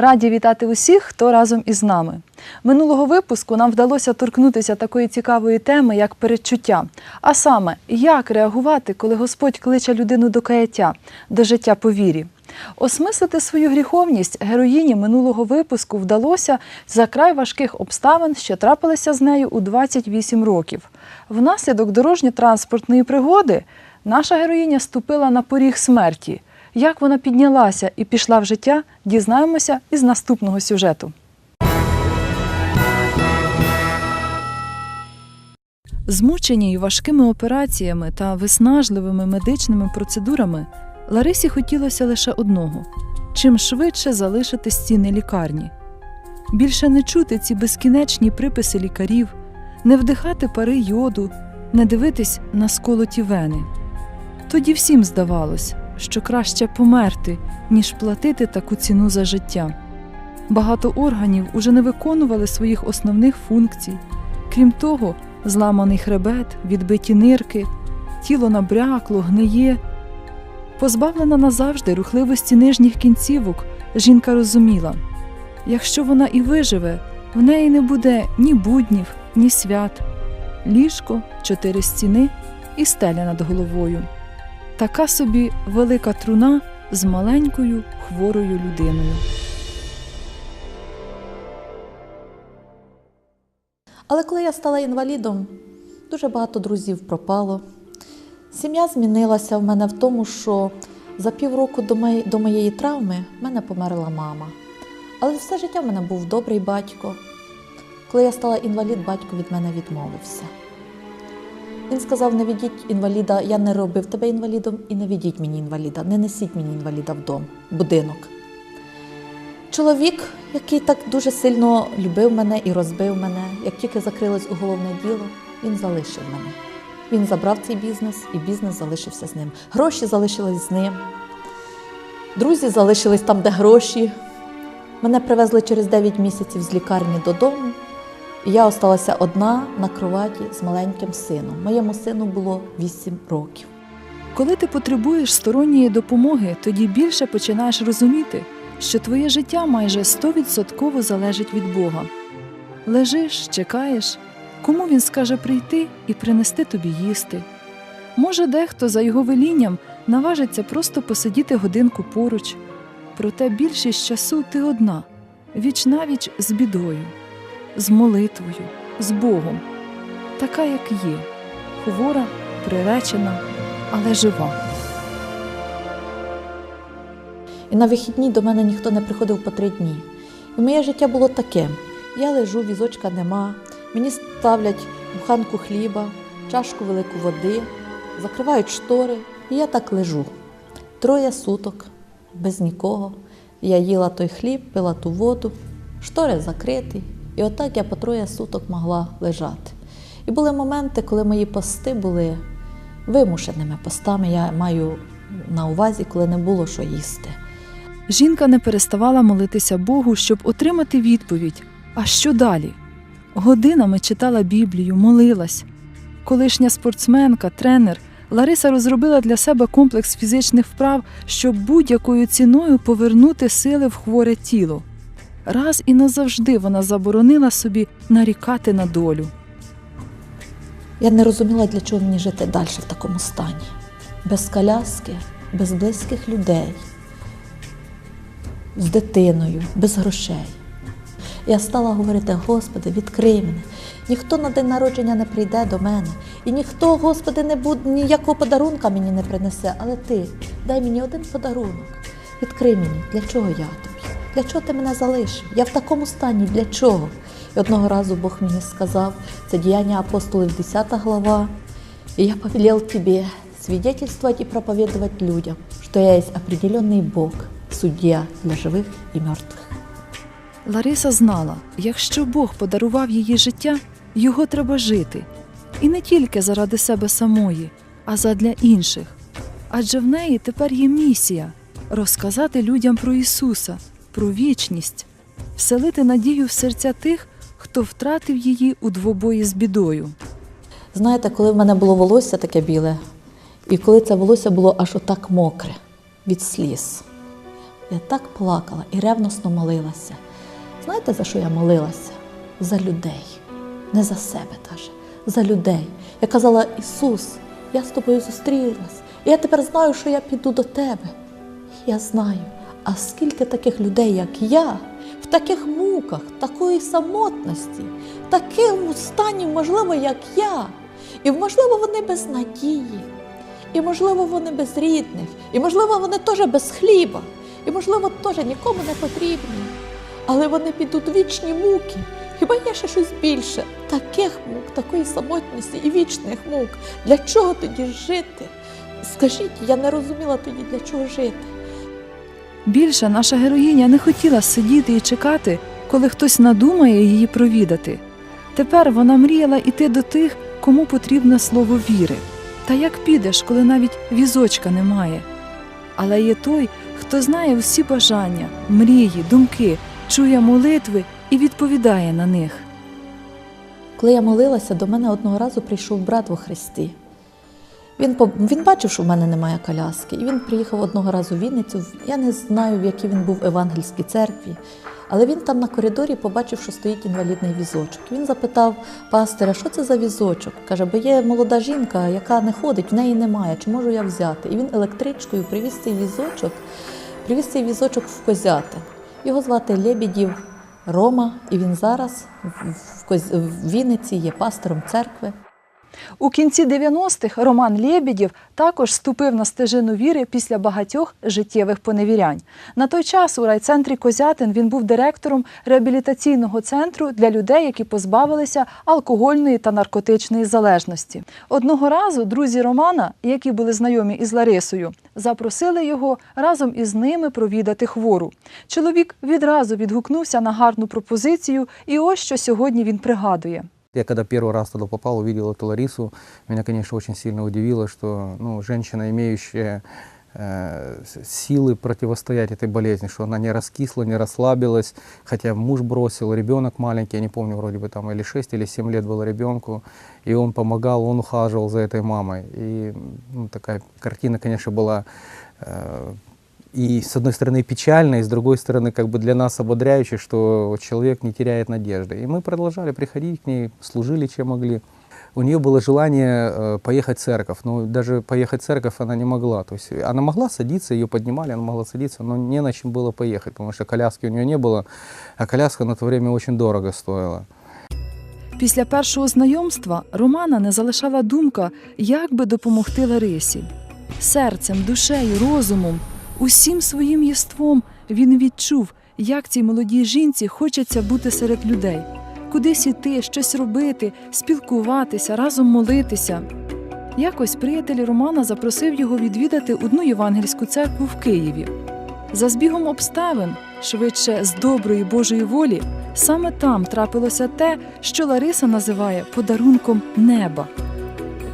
Раді вітати усіх, хто разом із нами. Минулого випуску нам вдалося торкнутися такої цікавої теми, як передчуття. А саме, як реагувати, коли Господь кличе людину до каяття, до життя по вірі. Осмислити свою гріховність героїні минулого випуску вдалося за край важких обставин, що трапилися з нею у 28 років. Внаслідок дорожньо-транспортної пригоди наша героїня ступила на поріг смерті. Як вона піднялася і пішла в життя, дізнаємося із наступного сюжету. Змучені й важкими операціями та виснажливими медичними процедурами Ларисі хотілося лише одного чим швидше залишити стіни лікарні. Більше не чути ці безкінечні приписи лікарів, не вдихати пари йоду, не дивитись на сколоті вени. Тоді всім здавалось, що краще померти, ніж платити таку ціну за життя. Багато органів уже не виконували своїх основних функцій. Крім того, зламаний хребет, відбиті нирки, тіло набрякло, гниє. Позбавлена назавжди рухливості нижніх кінцівок, жінка розуміла, якщо вона і виживе, в неї не буде ні буднів, ні свят, ліжко, чотири стіни і стеля над головою. Така собі велика труна з маленькою хворою людиною. Але коли я стала інвалідом, дуже багато друзів пропало. Сім'я змінилася в мене в тому, що за півроку до моєї, до моєї травми в мене померла мама. Але все життя в мене був добрий батько. Коли я стала інвалід, батько від мене відмовився. Він сказав: не ведіть інваліда, я не робив тебе інвалідом і не ведіть мені інваліда, не несіть мені інваліда в дом, в будинок. Чоловік, який так дуже сильно любив мене і розбив мене, як тільки закрилось уголовне діло, він залишив мене. Він забрав цей бізнес, і бізнес залишився з ним. Гроші залишились з ним. Друзі залишились там, де гроші. Мене привезли через 9 місяців з лікарні додому, я осталася одна на кроваті з маленьким сином. Моєму сину було 8 років. Коли ти потребуєш сторонньої допомоги, тоді більше починаєш розуміти, що твоє життя майже 100% залежить від Бога. Лежиш, чекаєш, кому він скаже прийти і принести тобі їсти. Може, дехто за його велінням наважиться просто посидіти годинку поруч, проте більшість часу ти одна, віч навіч з бідою, з молитвою, з Богом, така, як є, хвора, приречена, але жива. І на вихідні до мене ніхто не приходив по три дні. І моє життя було таке: я лежу, візочка нема, мені ставлять буханку хліба, чашку велику води, закривають штори, і я так лежу. Троє суток, без нікого. Я їла той хліб, пила ту воду, штори закриті. І отак я по троє суток могла лежати. І були моменти, коли мої пости були вимушеними постами. Я маю на увазі, коли не було що їсти. Жінка не переставала молитися Богу, щоб отримати відповідь. А що далі? Годинами читала Біблію, молилась. Колишня спортсменка, тренер Лариса розробила для себе комплекс фізичних вправ, щоб будь-якою ціною повернути сили в хворе тіло. Раз і назавжди вона заборонила собі нарікати на долю. Я не розуміла, для чого мені жити далі в такому стані. Без коляски, без близьких людей, з дитиною, без грошей. Я стала говорити: Господи, відкрий мене. Ніхто на день народження не прийде до мене. І ніхто, Господи, не буде, ніякого подарунка мені не принесе. Але ти дай мені один подарунок. Відкрий мені, для чого я тобі? Для чого ти мене залишив? Я в такому стані, для чого? І одного разу Бог мені сказав, це діяння апостолів, 10 глава. И я повелел тебе свидетельствовать и проповедовать людям, что я есть определенный Бог, судья для живых и мертвых. Лариса знала, якщо Бог подарував її життя, його треба жити. І не тільки заради себе самої, а задля інших. Адже в неї тепер є місія розказати людям про Ісуса, про вічність, вселити надію в серця тих, хто втратив її у двобої з бідою. Знаєте, коли в мене було волосся таке біле, і коли це волосся було аж отак мокре від сліз, Я так плакала і ревносно молилася. Знаєте, за що я молилася? За людей, не за себе даже, за людей. Я казала, Ісус, я з тобою зустрілась, і я тепер знаю, що я піду до тебе. Я знаю, а скільки таких людей, як я, в таких муках, такої самотності, в такому стані, можливо, як я, і можливо, вони без надії, і можливо, вони без рідних, і можливо, вони теж без хліба, і можливо, теж нікому не потрібні. Але вони підуть вічні муки. Хіба є ще щось більше? Таких мук, такої самотності і вічних мук. Для чого тоді жити? Скажіть, я не розуміла тоді, для чого жити. Більше наша героїня не хотіла сидіти і чекати, коли хтось надумає її провідати. Тепер вона мріяла йти до тих, кому потрібне слово віри. Та як підеш, коли навіть візочка немає? Але є той, хто знає всі бажання, мрії, думки, чує молитви і відповідає на них. Коли я молилася, до мене одного разу прийшов брат во Христі. Він, по- він бачив, що в мене немає коляски, і він приїхав одного разу в Вінницю. Я не знаю, в якій він був в евангельській церкві, але він там на коридорі побачив, що стоїть інвалідний візочок. Він запитав пастора, що це за візочок? Каже, бо є молода жінка, яка не ходить, в неї немає, чи можу я взяти? І він електричкою привіз цей візочок, привіз цей візочок в Козятин. Його звати Лебідів Рома, і він зараз в Вінниці є пастором церкви. У кінці 90-х Роман Лєбідєв також ступив на стежину віри після багатьох життєвих поневірянь. На той час у райцентрі Козятин він був директором реабілітаційного центру для людей, які позбавилися алкогольної та наркотичної залежності. Одного разу друзі Романа, які були знайомі із Ларисою, запросили його разом із ними провідати хвору. Чоловік відразу відгукнувся на гарну пропозицію, і ось що сьогодні він пригадує. Я когда первый раз туда попал, увидел эту Ларису, меня, конечно, очень сильно удивило, что ну, женщина, имеющая э, силы противостоять этой болезни, что она не раскисла, не расслабилась, хотя муж бросил, ребенок маленький, я не помню, вроде бы там или 6, или 7 лет было ребенку, и он помогал, он ухаживал за этой мамой. И ну, такая картина, конечно, была э, и с одной стороны печально, и с другой стороны как бы для нас ободряюще, что человек не теряет надежды. И мы продолжали приходить к ней, служили чем могли. У нее было желание э, поехать в церковь, но даже поехать в церковь она не могла. То есть она могла садиться, ее поднимали, она могла садиться, но не на чем было поехать, потому что коляски у нее не было, а коляска на то время очень дорого стоила. Після першого знайомства Романа не залишала думка, як би допомогти Ларисі. Серцем, душею, розумом, усім своїм єством він відчув, як цій молодій жінці хочеться бути серед людей, кудись іти, щось робити, спілкуватися, разом молитися. Якось приятель Романа запросив його відвідати одну євангельську церкву в Києві. За збігом обставин, швидше з доброї Божої волі, саме там трапилося те, що Лариса називає подарунком неба.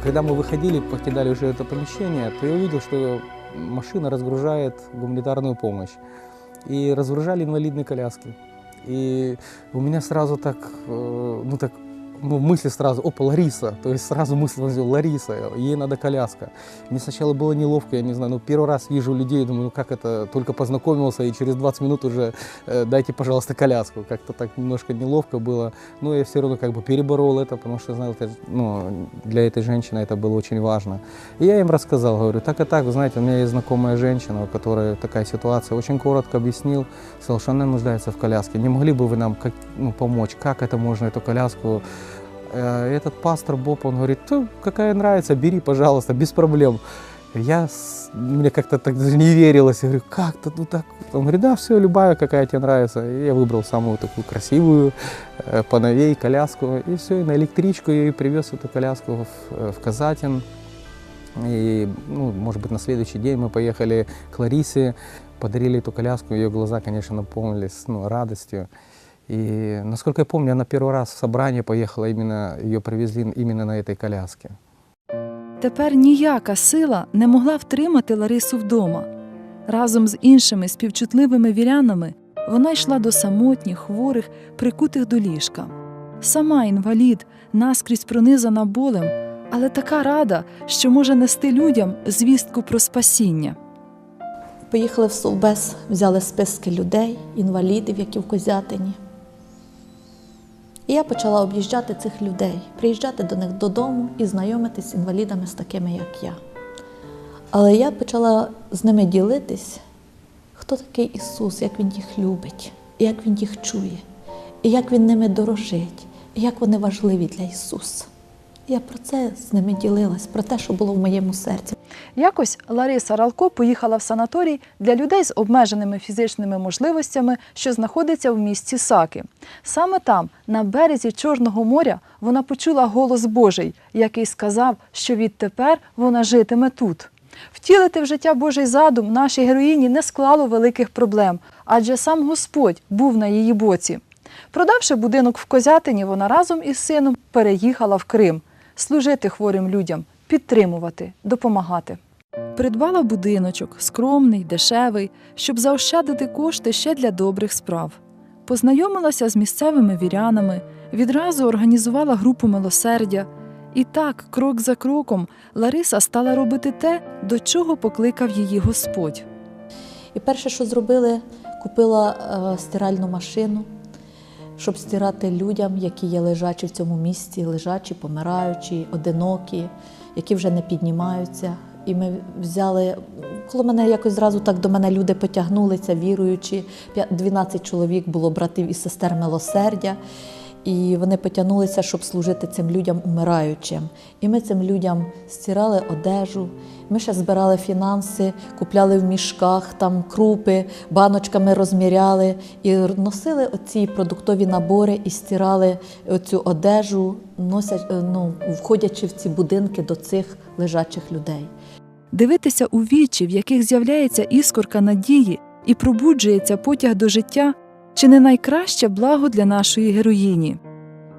Когда мы выходили, покидали уже это помещение, то я увидел, что машина разгружает гуманитарную помощь. И разгружали инвалидные коляски. И у меня сразу так, э, ну так, ну, мысли сразу, опа, Лариса. То есть сразу мысль возникла, Лариса, ей надо коляска. Мне сначала было неловко, я не знаю, ну первый раз вижу людей, думаю, ну как это, только познакомился, и через 20 минут уже э, дайте, пожалуйста, коляску. Как-то так немножко неловко было. Но я все равно как бы переборол это, потому что знал, это, ну, для этой женщины это было очень важно. И я им рассказал, говорю, так и так, вы знаете, у меня есть знакомая женщина, у которой такая ситуация. Очень коротко объяснил, сказал, что она нуждается в коляске. Не могли бы вы нам как, ну, помочь, как это можно, эту коляску? Э, Этот пастор Боб, он говорит, «Да, какая нравится, бери, пожалуйста, без проблем. Я, мне как-то так даже не верилось. Я говорю, как то ну так? Он говорит, да, все, любая, какая тебе нравится. И я выбрал самую такую красивую, э, поновей, коляску. И все, и на электричку я и привез эту коляску в, э, в Казатин. И, ну, может быть, на следующий день мы поехали к Ларисе, подарили эту коляску. Ее глаза, конечно, наполнились ну, радостью. И, насколько я помню, она первый раз в собрание поехала, именно ее привезли именно на этой коляске. Тепер ніяка сила не могла втримати Ларису вдома. Разом з іншими співчутливими вірянами вона йшла до самотніх, хворих, прикутих до ліжка. Сама інвалід, наскрізь пронизана болем, але така рада, що може нести людям звістку про спасіння. Поїхали в Совбез, взяли списки людей, інвалідів, які в Козятині. І я почала об'їжджати цих людей, приїжджати до них додому і знайомитись з інвалідами з такими, як я. Але я почала з ними ділитись, хто такий Ісус, як Він їх любить, як Він їх чує, і як Він ними дорожить, і як вони важливі для Ісуса. Я про це з ними ділилась, про те, що було в моєму серці. Якось Лариса Ралко поїхала в санаторій для людей з обмеженими фізичними можливостями, що знаходиться в місті Саки. Саме там, на березі Чорного моря, вона почула голос Божий, який сказав, що відтепер вона житиме тут. Втілити в життя Божий задум нашій героїні не склало великих проблем, адже сам Господь був на її боці. Продавши будинок в Козятині, вона разом із сином переїхала в Крим служити хворим людям, підтримувати, допомагати. Придбала будиночок, скромний, дешевий, щоб заощадити кошти ще для добрих справ. Познайомилася з місцевими вірянами, відразу організувала групу милосердя. І так, крок за кроком, Лариса стала робити те, до чого покликав її Господь. І перше, що зробили, купила е, стиральну машину, щоб стирати людям, які є лежачі в цьому місті, лежачі, помираючі, одинокі, які вже не піднімаються. І ми взяли, коли мене якось зразу так до мене люди потягнулися, віруючи, п'я- 12 чоловік було братів і сестер милосердя. І вони потягнулися, щоб служити цим людям умираючим. І ми цим людям стирали одежу. Ми ще збирали фінанси, купляли в мішках там крупи, баночками розміряли і носили оці продуктові набори і стирали цю одежу, носять, е, ну, входячи в ці будинки до цих лежачих людей. Дивитися у вічі, в яких з'являється іскорка надії і пробуджується потяг до життя, чи не найкраще благо для нашої героїні.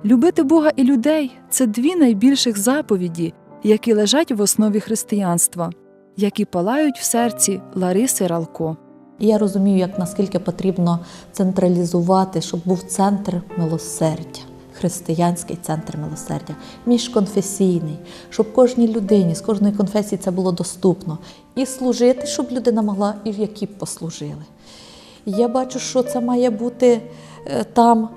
Любити Бога і людей це дві найбільших заповіді, які лежать в основі християнства, які палають в серці Лариси Ралко. Я розумію, як наскільки потрібно централізувати, щоб був центр милосердя, християнський центр милосердя, міжконфесійний, щоб кожній людині з кожної конфесії це було доступно. І служити, щоб людина могла, і в які б послужили. Я бачу, що це має бути е, там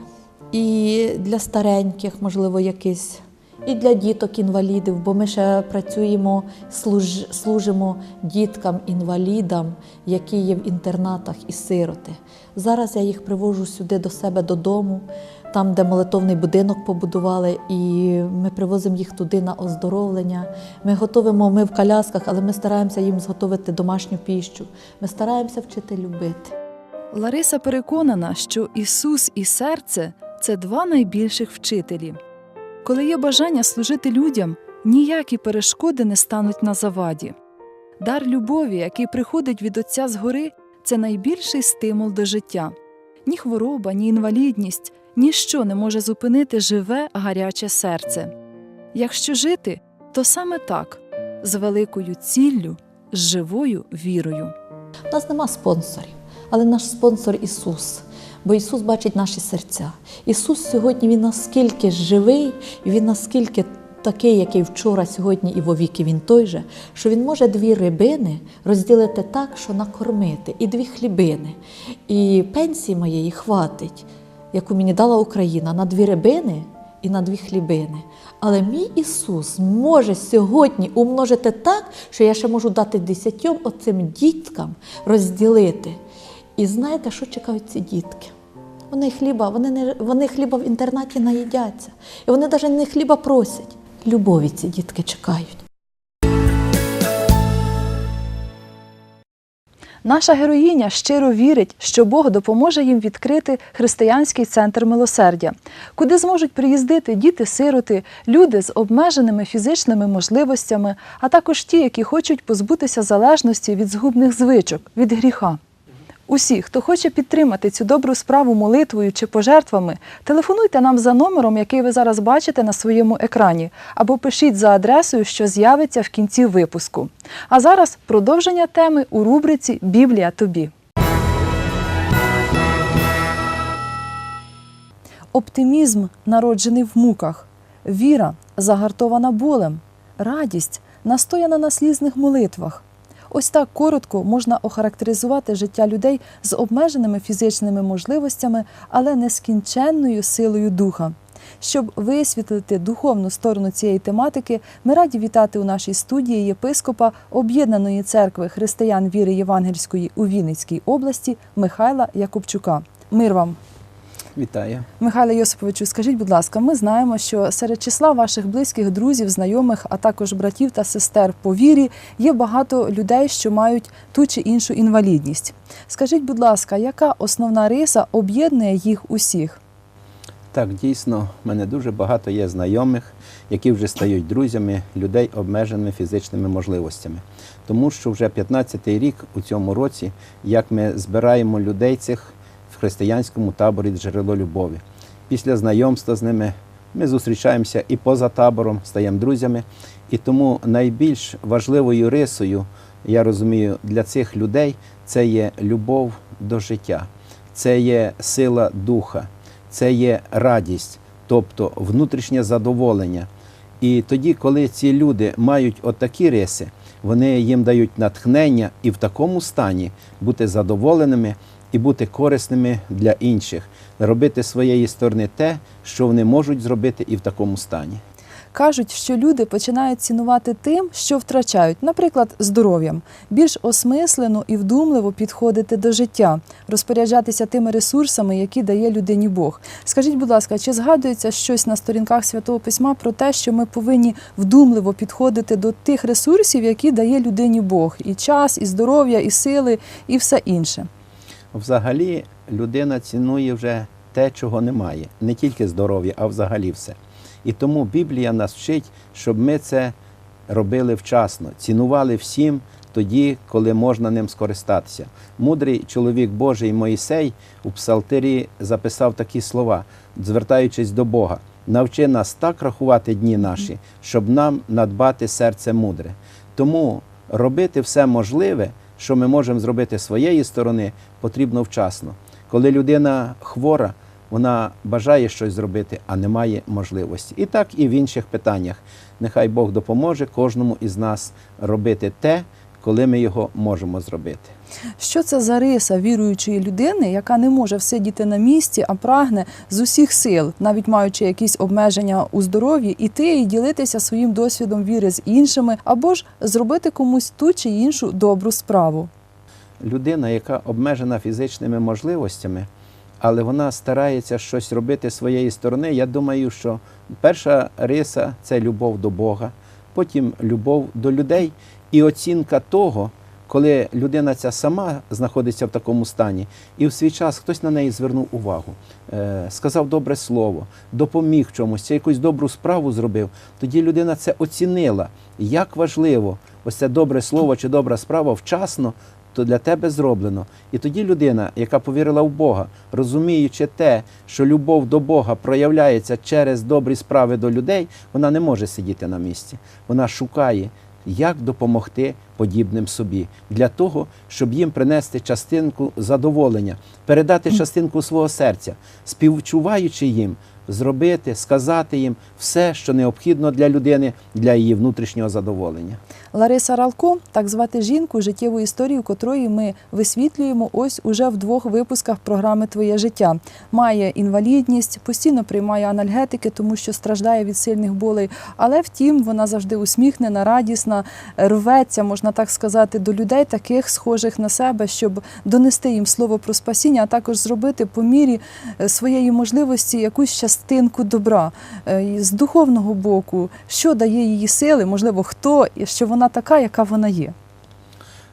і для стареньких, можливо, якийсь, і для діток-інвалідів, бо ми ще працюємо, служ, служимо діткам-інвалідам, які є в інтернатах і сироти. Зараз я їх привожу сюди до себе додому, там, де молитовний будинок побудували, і ми привозимо їх туди на оздоровлення. Ми готуємо, ми в колясках, але ми стараємося їм зготовити домашню піщу. Ми стараємося вчити любити. Лариса переконана, що Ісус і серце це два найбільших вчителі. Коли є бажання служити людям, ніякі перешкоди не стануть на заваді. Дар любові, який приходить від Отця згори, це найбільший стимул до життя. Ні хвороба, ні інвалідність, ніщо не може зупинити живе гаряче серце. Якщо жити, то саме так, з великою ціллю, з живою вірою. У нас нема спонсорів, але наш спонсор Ісус. Бо Ісус бачить наші серця. Ісус сьогодні Він наскільки живий, Він наскільки такий, який вчора, сьогодні і вовіки Він той же, що Він може дві рибини розділити так, що накормити, і дві хлібини. І пенсії моєї хватить, яку мені дала Україна, на дві рибини і на дві хлібини. Але мій Ісус може сьогодні умножити так, що я ще можу дати десятьом оцим діткам розділити. І знаєте, що чекають ці дітки? Вони хліба, вони не вони хліба в інтернаті наїдяться. І вони навіть не хліба просять. Любові ці дітки чекають. Наша героїня щиро вірить, що Бог допоможе їм відкрити християнський центр милосердя, куди зможуть приїздити діти-сироти, люди з обмеженими фізичними можливостями, а також ті, які хочуть позбутися залежності від згубних звичок, від гріха. Усі, хто хоче підтримати цю добру справу молитвою чи пожертвами, телефонуйте нам за номером, який ви зараз бачите на своєму екрані, або пишіть за адресою, що з'явиться в кінці випуску. А зараз продовження теми у рубриці Біблія тобі. Оптимізм, народжений в муках, віра, загартована болем, радість, настояна на слізних молитвах. Ось так коротко можна охарактеризувати життя людей з обмеженими фізичними можливостями, але нескінченною силою духа. Щоб висвітлити духовну сторону цієї тематики, ми раді вітати у нашій студії єпископа Об'єднаної церкви християн віри Євангельської у Вінницькій області Михайла Якубчука. Мир вам! Вітаю. Михайло Йосиповичу, скажіть, будь ласка, ми знаємо, що серед числа ваших близьких друзів, знайомих, а також братів та сестер по вірі є багато людей, що мають ту чи іншу інвалідність. Скажіть, будь ласка, яка основна риса об'єднує їх усіх? Так, дійсно, в мене дуже багато є знайомих, які вже стають друзями людей обмеженими фізичними можливостями. Тому що вже 15-й рік у цьому році, як ми збираємо людей цих християнському таборі джерело любові. Після знайомства з ними ми зустрічаємося і поза табором, стаємо друзями. І тому найбільш важливою рисою, я розумію, для цих людей це є любов до життя, це є сила духа, це є радість, тобто внутрішнє задоволення. І тоді, коли ці люди мають отакі риси, вони їм дають натхнення і в такому стані бути задоволеними і бути корисними для інших, робити своєї сторони те, що вони можуть зробити і в такому стані. Кажуть, що люди починають цінувати тим, що втрачають, наприклад, здоров'ям, більш осмислено і вдумливо підходити до життя, розпоряджатися тими ресурсами, які дає людині Бог. Скажіть, будь ласка, чи згадується щось на сторінках святого письма про те, що ми повинні вдумливо підходити до тих ресурсів, які дає людині Бог, і час, і здоров'я, і сили, і все інше? Взагалі, людина цінує вже те, чого немає, не тільки здоров'я, а взагалі все. І тому Біблія нас вчить, щоб ми це робили вчасно, цінували всім тоді, коли можна ним скористатися. Мудрий чоловік Божий Моїсей у Псалтирі записав такі слова, звертаючись до Бога. Навчи нас так рахувати дні наші, щоб нам надбати серце мудре. Тому робити все можливе, що ми можемо зробити своєї сторони, потрібно вчасно. Коли людина хвора, вона бажає щось зробити, а не має можливості. І так і в інших питаннях. Нехай Бог допоможе кожному із нас робити те, коли ми його можемо зробити. Що це за риса віруючої людини, яка не може всидіти на місці, а прагне з усіх сил, навіть маючи якісь обмеження у здоров'ї, іти і ділитися своїм досвідом віри з іншими, або ж зробити комусь ту чи іншу добру справу? Людина, яка обмежена фізичними можливостями, але вона старається щось робити з своєї сторони. Я думаю, що перша риса це любов до Бога, потім любов до людей і оцінка того, коли людина ця сама знаходиться в такому стані, і в свій час хтось на неї звернув увагу, е, сказав добре слово, допоміг чомусь, це якусь добру справу зробив, тоді людина це оцінила, як важливо ось це добре слово чи добра справа вчасно то для тебе зроблено. І тоді людина, яка повірила в Бога, розуміючи те, що любов до Бога проявляється через добрі справи до людей, вона не може сидіти на місці. Вона шукає, як допомогти подібним собі, для того, щоб їм принести частинку задоволення, передати частинку свого серця, співчуваючи їм, зробити, сказати їм все, що необхідно для людини, для її внутрішнього задоволення. Лариса Ралко, так звати жінку, життєву історію котрої ми висвітлюємо ось уже в двох випусках програми Твоє життя. Має інвалідність, постійно приймає анальгетики, тому що страждає від сильних болей. Але втім, вона завжди усміхнена, радісна, рветься, можна так сказати, до людей, таких схожих на себе, щоб донести їм слово про спасіння, а також зробити по мірі е, своєї можливості якусь частинку добра Е, з духовного боку, що дає її сили, можливо, хто і що вона така, яка вона є.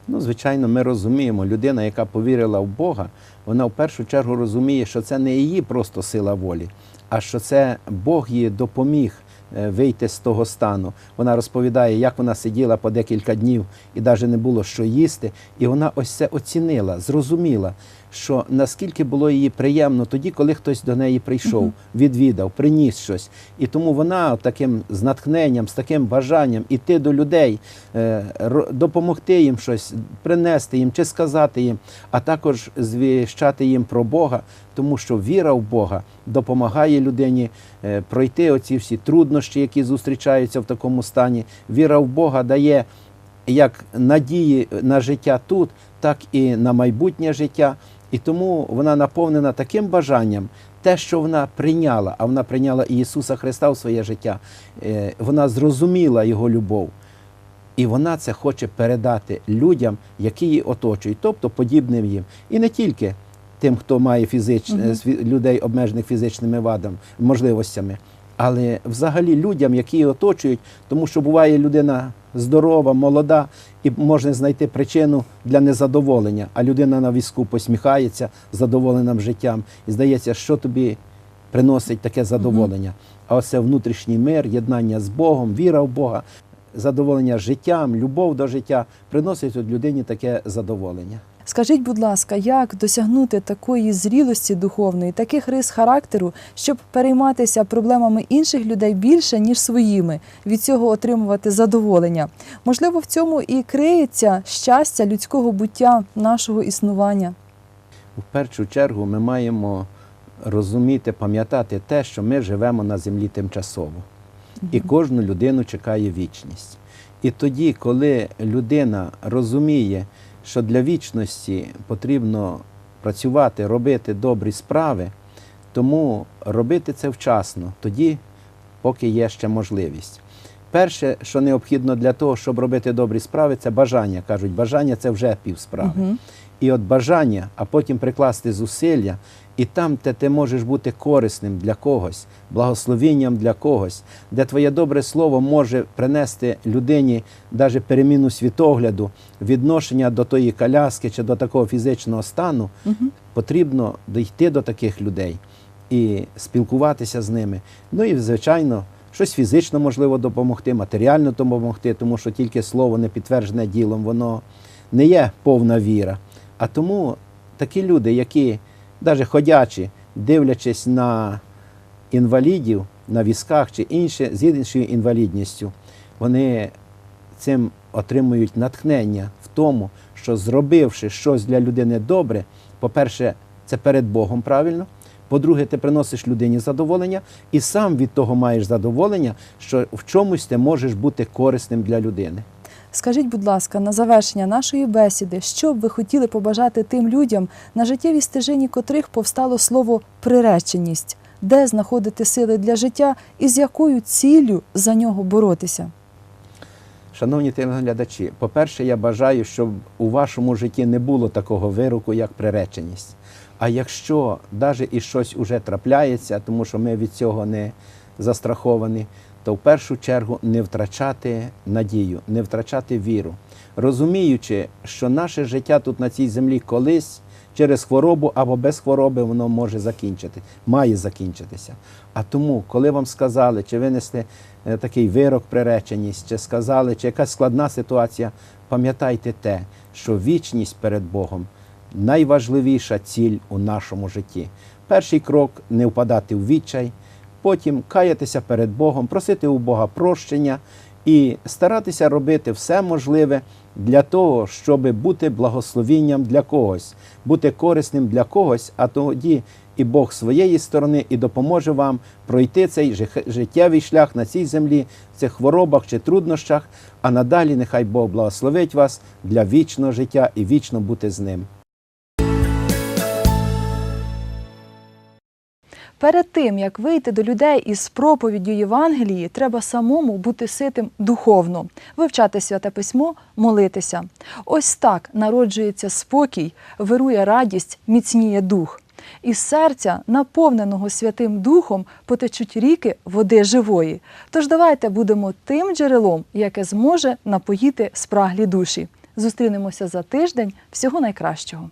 Ну, звичайно, ми розуміємо, людина, яка повірила в Бога, вона в першу чергу розуміє, що це не її просто сила волі, а що це Бог їй допоміг е, вийти з того стану. Вона розповідає, як вона сиділа по декілька днів і навіть не було що їсти. І вона ось це оцінила, зрозуміла, що наскільки було їй приємно тоді, коли хтось до неї прийшов, відвідав, приніс щось. І тому вона таким з натхненням, з таким бажанням іти до людей, е, допомогти їм щось, принести їм чи сказати їм, а також звіщати їм про Бога, тому що віра в Бога допомагає людині е, пройти оці всі труднощі, які зустрічаються в такому стані. Віра в Бога дає як надії на життя тут, так і на майбутнє життя. І тому вона наповнена таким бажанням, те, що вона прийняла, а вона прийняла і Ісуса Христа в своє життя, е, вона зрозуміла Його любов. І вона це хоче передати людям, які її оточують, тобто подібним їм. І не тільки тим, хто має фізич... Мгм. сві- людей, обмежених фізичними вадами, можливостями, але взагалі людям, які її оточують, тому що буває людина здорова, молода, і можна знайти причину для незадоволення. А людина на візку посміхається задоволеним життям. І здається, що тобі приносить таке задоволення. А оце внутрішній мир, єднання з Богом, віра в Бога, задоволення життям, любов до життя приносить от людині таке задоволення. Скажіть, будь ласка, як досягнути такої зрілості духовної, таких рис характеру, щоб перейматися проблемами інших людей більше, ніж своїми, від цього отримувати задоволення? Можливо, в цьому і криється щастя людського буття, нашого існування. В першу чергу ми маємо розуміти, пам'ятати те, що ми живемо на землі тимчасово. І кожну людину чекає вічність. І тоді, коли людина розуміє, що для вічності потрібно працювати, робити добрі справи, тому робити це вчасно, тоді, поки є ще можливість. Перше, що необхідно для того, щоб робити добрі справи, це бажання. Кажуть, бажання це вже півсправи. Угу. І от бажання, а потім прикласти зусилля, і там, де ти можеш бути корисним для когось, благословенням для когось, де твоє добре слово може принести людині навіть переміну світогляду, відношення до тої коляски чи до такого фізичного стану, Мгм. потрібно дійти до таких людей і спілкуватися з ними. Ну і, звичайно, щось фізично можливо допомогти, матеріально допомогти, тому що тільки слово не підтверджене ділом, воно не є повна віра. А тому такі люди, які, навіть ходячи, дивлячись на інвалідів на візках чи інше, з іншою інвалідністю, вони цим отримують натхнення в тому, що зробивши щось для людини добре, по-перше, це перед Богом правильно. По-друге, ти приносиш людині задоволення, і сам від того маєш задоволення, що в чомусь ти можеш бути корисним для людини. Скажіть, будь ласка, на завершення нашої бесіди, що б ви хотіли побажати тим людям, на життєвій стежині котрих повстало слово приреченість, де знаходити сили для життя і з якою ціллю за нього боротися? Шановні телеглядачі, по-перше, я бажаю, щоб у вашому житті не було такого вироку, як приреченість. А якщо навіть і щось уже трапляється, тому що ми від цього не застраховані, то в першу чергу не втрачати надію, не втрачати віру, розуміючи, що наше життя тут на цій землі колись через хворобу або без хвороби воно може закінчити, має закінчитися. А тому, коли вам сказали, чи винесли е, такий вирок приреченість, чи сказали, чи якась складна ситуація, пам'ятайте те, що вічність перед Богом найважливіша ціль у нашому житті. Перший крок не впадати в відчай, потім каятися перед Богом, просити у Бога прощення і старатися робити все можливе для того, щоб бути благословінням для когось, бути корисним для когось, а тоді і Бог своєї сторони і допоможе вам пройти цей життєвий шлях на цій землі, в цих хворобах чи труднощах, а надалі нехай Бог благословить вас для вічного життя і вічно бути з ним. Перед тим як вийти до людей із проповіддю Євангелії, треба самому бути ситим духовно, вивчати святе письмо, молитися. Ось так народжується спокій, вирує радість, міцніє дух. Із серця, наповненого Святим Духом, потечуть ріки води живої. Тож давайте будемо тим джерелом, яке зможе напоїти спраглі душі. Зустрінемося за тиждень. Всього найкращого.